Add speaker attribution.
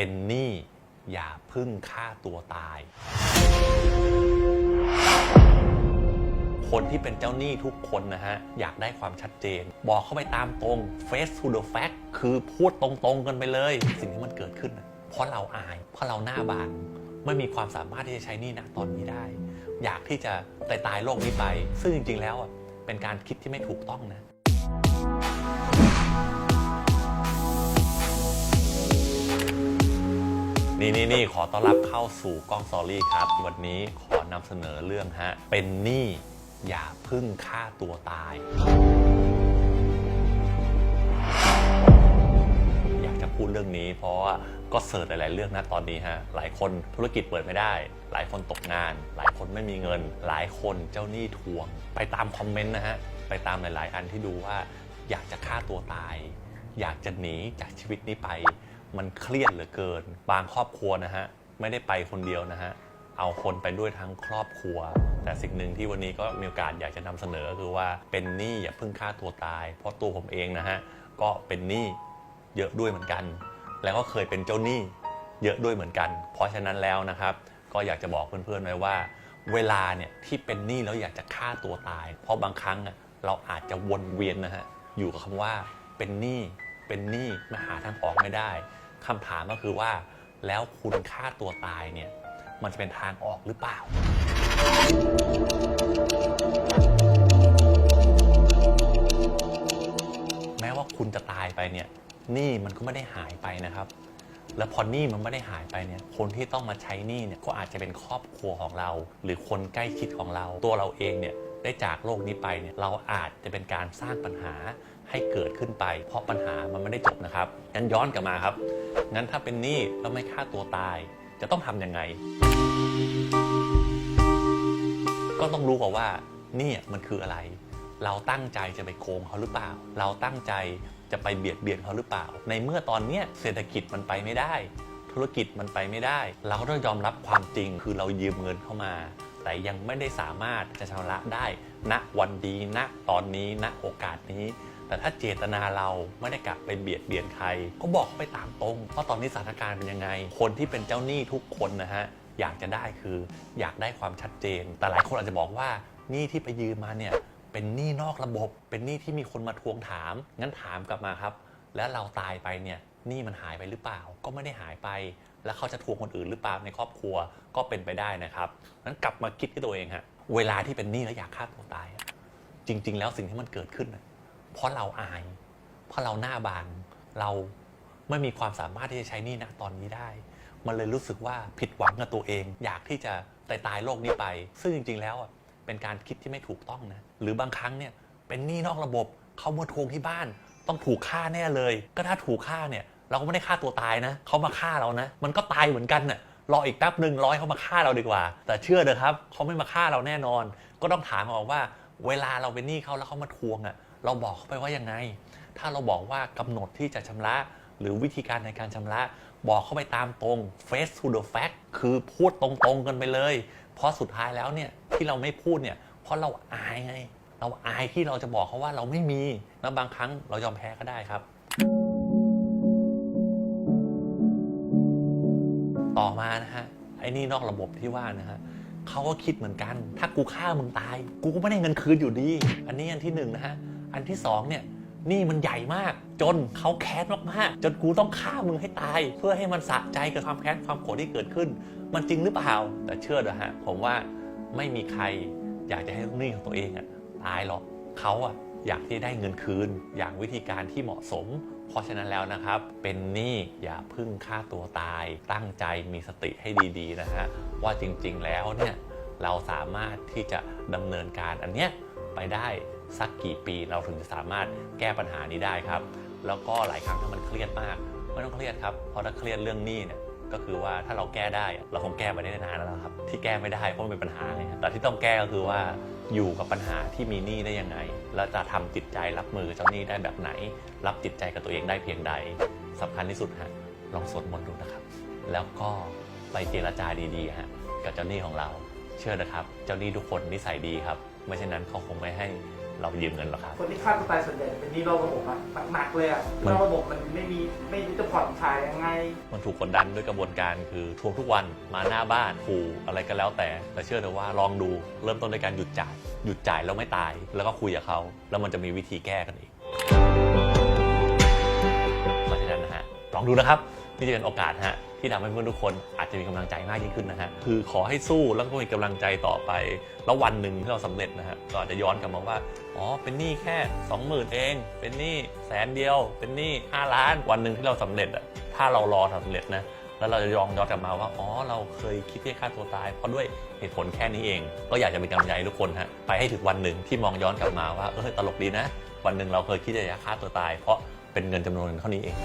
Speaker 1: เป็นหนี้อย่าพึ่งฆ่าตัวตาย คนที่เป็นเจ้าหนี้ทุกคนนะฮะ อยากได้ความชัดเจน บอกเข้าไปตามตรง face to the fact คือพูดตรงๆกันไปเลย สิ่งที่มันเกิดขึ้น เพราะเราอาย เพราะเราหน้าบานไม่มีความสามารถที่จะใช้หนี้ณตอนนี้ได้ อยากที่จะตายตายโลกนี้ไป ซึ่งจริงๆแล้วเป็นการคิดที่ไม่ถูกต้องนะ นี่นี่นี่ขอต้อนรับเข้าสู่กล้องซอรี่ครับ วันนี้ขอนำเสนอเรื่องฮะ เป็นหนี้อย่าพึ่งฆ่าตัวตาย อยากจะพูดเรื่องนี้ เพราะว่าก็เสิร์ชหลาย ๆ เรื่องนะตอนนี้ฮะ หลายคนธุรกิจเปิดไม่ได้ หลายคนตกงาน หลายคนไม่มีเงิน หลายคนเจ้าหนี้ทวง ไปตามคอมเมนต์นะฮะ ไปตามหลาย ๆ อันที่ดูว่า อยากจะฆ่าตัวตาย อยากจะหนีจากชีวิตนี้ไป มันเครียดเหลือเกิน บางครอบครัวนะฮะ ไม่ได้ไปคนเดียวนะฮะ เอาคนไปด้วยทั้งครอบครัว แต่สิ่งหนึ่งที่วันนี้ก็มีโอกาสอยากจะนำเสนอคือว่าเป็นหนี้อย่าพิ่งฆ่าตัวตาย เพราะตัวผมเองนะฮะ ก็เป็นหนี้เยอะด้วยเหมือนกัน แล้วก็เคยเป็นเจ้าหนี้เยอะด้วยเหมือนกัน เพราะฉะนั้นแล้วนะครับ ก็อยากจะบอกเพื่อนๆไว้ว่า เวลาเนี่ยที่เป็นหนี้แล้วอยากจะฆ่าตัวตาย เพราะบางครั้งเราอาจจะวนเวียนนะฮะอยู่กับคำว่าเป็นหนี้เป็นหนี้มาหาทางออกไม่ได้ คำถามก็คือว่า แล้วคุณฆ่าตัวตายเนี่ย มันจะเป็นทางออกหรือเปล่า แม้ว่าคุณจะตายไปเนี่ยหนี้มันก็ไม่ได้หายไปนะครับ แล้วพอหนี้มันไม่ได้หายไปเนี่ย คนที่ต้องมาใช้หนี้เนี่ยก็อาจจะเป็นครอบครัวของเรา หรือคนใกล้ชิดของเรา ตัวเราเองเนี่ย ได้จากโลกนี้ไปเนี่ยเราอาจจะเป็นการสร้างปัญหาให้เกิดขึ้นไป เพราะปัญหามันไม่ได้จบนะครับงั้นย้อนกลับมาครับงั้นถ้าเป็นหนี้แล้วไม่ฆ่าตัวตาย จะต้องทำยังไง ก็ต้องรู้ก่อนว่านี่มันคืออะไร เราตั้งใจจะไปโกงเขาหรือเปล่า เราตั้งใจจะไปเบียดเบียนเขาหรือเปล่า ในเมื่อตอนเนี้ยเศรษฐกิจมันไปไม่ได้ ธุรกิจมันไปไม่ได้ เราก็ต้องยอมรับความจริงคือเรายืมเงินเข้ามา แต่ยังไม่ได้สามารถจะชำระได้ณวันดีณตอนนี้ณโอกาสนี้ แต่ถ้าเจตนาเราไม่ได้กลับไปเบียดเบียนใคร ก็บอกไปตามตรงว่าตอนนี้สถานการณ์เป็นยังไง คนที่เป็นเจ้าหนี้ทุกคนนะฮะอยากจะได้คืออยากได้ความชัดเจน แต่หลายคนอาจจะบอกว่าหนี้ที่ไปยืมมาเนี่ยเป็นหนี้นอกระบบ เป็นหนี้ที่มีคนมาทวงถาม งั้นถามกลับมาครับ แล้วเราตายไปเนี่ยหนี้มันหายไปหรือเปล่า ก็ไม่ได้หายไป แล้วเขาจะทวงคนอื่นหรือเปล่าในครอบครัวก็เป็นไปได้นะครับงั้นกลับมาคิดที่ตัวเองฮะเวลาที่เป็นหนี้แล้วอยากฆ่าตัวตาย จริง ๆ แล้วสิ่งที่มันเกิดขึ้น เพราะเราอาย เพราะเราหน้าบานเราไม่มีความสามารถที่จะใช้หนี้ณตอนนี้ได้ มันเลยรู้สึกว่าผิดหวังกับตัวเอง อยากที่จะตายตายโลกนี้ไป ซึ่งจริง ๆ แล้วเป็นการคิดที่ไม่ถูกต้องนะหรือบางครั้งเนี่ยเป็นหนี้นอกระบบเขามาทวงที่บ้าน ต้องถูกฆ่าแน่เลย ก็ถ้าถูกฆ่าเนี่ย เราก็ไม่ได้ฆ่าตัวตายนะเขามาฆ่าเรานะ มันก็ตายเหมือนกันน่ะรออีกแป๊บหนึ่งร้อยเขามาฆ่าเราดีกว่า แต่เชื่อเถอะครับเขาไม่มาฆ่าเราแน่นอน ก็ต้องถามเขาว่า เวลาเราเป็นหนี้เขาแล้วเขามาทวงอะเราบอกเขาไปว่ายังไง ถ้าเราบอกว่ากำหนดที่จะชำระ หรือวิธีการในการชำระ บอกเขาไปตามตรง face to the fact คือพูดตรงๆกันไปเลย เพราะสุดท้ายแล้วเนี่ยที่เราไม่พูดเนี่ยเพราะเราอายไง เราอายที่เราจะบอกเขาว่าเราไม่มีแล้วบางครั้งเรายอมแพ้ก็ได้ครับ ต่อมานะฮะไอ้นี่นอกระบบที่ว่านะฮะเขาก็คิดเหมือนกัน ถ้ากูฆ่ามึงตาย กูก็ไม่ได้เงินคืนอยู่ดี อันนี้อันที่หนึ่งนะฮะ อันที่สองเนี่ยนี่มันใหญ่มาก จนเขาแค้นมากๆจนกูต้องฆ่ามึงให้ตาย เพื่อให้มันสะใจกับความแค้นความโกรธที่เกิดขึ้น มันจริงหรือเปล่า แต่เชื่อเถอะฮะผมว่าไม่มีใครอยากจะให้ลูกหนี้ของตัวเองอะ ตายหรอกเขาอะอยากที่ได้เงินคืน อย่างวิธีการที่เหมาะสม เพราะฉะนั้นแล้วนะครับ เป็นหนี้อย่าพึ่งฆ่าตัวตาย ตั้งใจมีสติให้ดีๆนะฮะว่าจริงๆแล้วเนี่ยเราสามารถที่จะดำเนินการอันเนี้ยไปได้สักกี่ปีเราถึงจะสามารถแก้ปัญหานี้ได้ครับ แล้วก็หลายครั้งถ้ามันเครียดมากไม่ต้องเครียดครับเพราะถ้าเครียดเรื่องหนี้เนี่ย ก็คือว่าถ้าเราแก้ได้เราคงแก้ไปได้นานแล้วครับ ที่แก้ไม่ได้เพราะมันเป็นปัญหาไงฮะแต่ที่ต้องแก้ก็คือว่าอยู่กับปัญหาที่มีหนี้ได้ยังไง แล้วจะทำจิตใจรับมือเจ้าหนี้ได้แบบไหน รับจิตใจกับตัวเองได้เพียงใดสำคัญที่สุดฮะลองสวดมนต์ดูนะครับ แล้วก็ไปเจรจาดีๆฮะกับเจ้าหนี้ของเรา เชื่อนะครับ เจ้าหนี้ทุกคนนิสัยดีครับไม่เช่นนั้นเขาคงไม่ให้ เรายืมเงินหรอกครับ
Speaker 2: คนที่ฆ่าตัวตายส่วนใหญ่เป็นหนี้นอกระบบอะหนักๆเลยอะ
Speaker 1: มัน
Speaker 2: นอกระบบมันไม่มีไม่รู้จะผ่อนคลายยังไง
Speaker 1: มันถูกกดดันด้วยกระบวนการคือทวงทุกวันมาหน้าบ้านขู่อะไรก็แล้วแต่ แต่เชื่อเถอะว่าลองดูเริ่มต้นด้วยการหยุดจ่าย หยุดจ่ายแล้วไม่ตาย แล้วก็คุยกับเขาแล้วมันจะมีวิธีแก้กันเองเพราะฉะนั้นนะฮะลองดูนะครับนี่จะเป็นโอกาสนะฮะ ที่ทำให้เพื่อนทุกคนอาจจะมีกำลังใจมากยิ่งขึ้นนะฮะคือขอให้สู้แล้วก็มีกำลังใจต่อไป แล้ววันหนึ่งที่เราสำเร็จนะฮะก็อาจจะย้อนกลับมาว่าอ๋อเป็นหนี้แค่ 20,000 เอง เป็นหนี้แสนเดียว เป็นหนี้5ล้านวันหนึ่งที่เราสำเร็จอะถ้าเรารอสำเร็จนะแล้วเราจะยองย้อนกลับมาว่า อ๋อ เราเคยคิดที่ฆ่าตัวตาย เพราะด้วยเหตุผลแค่นี้เอง ก็อยากจะเป็นกำลังใจทุกคนฮะ ไปให้ถึงวันหนึ่งที่มองย้อนกลับมาว่า เออ ตลกดีนะ วันหนึ่งเราเคยคิดจะฆ่าตัวตาย เพราะเป็นเงินจำนวนเท่านี้เอง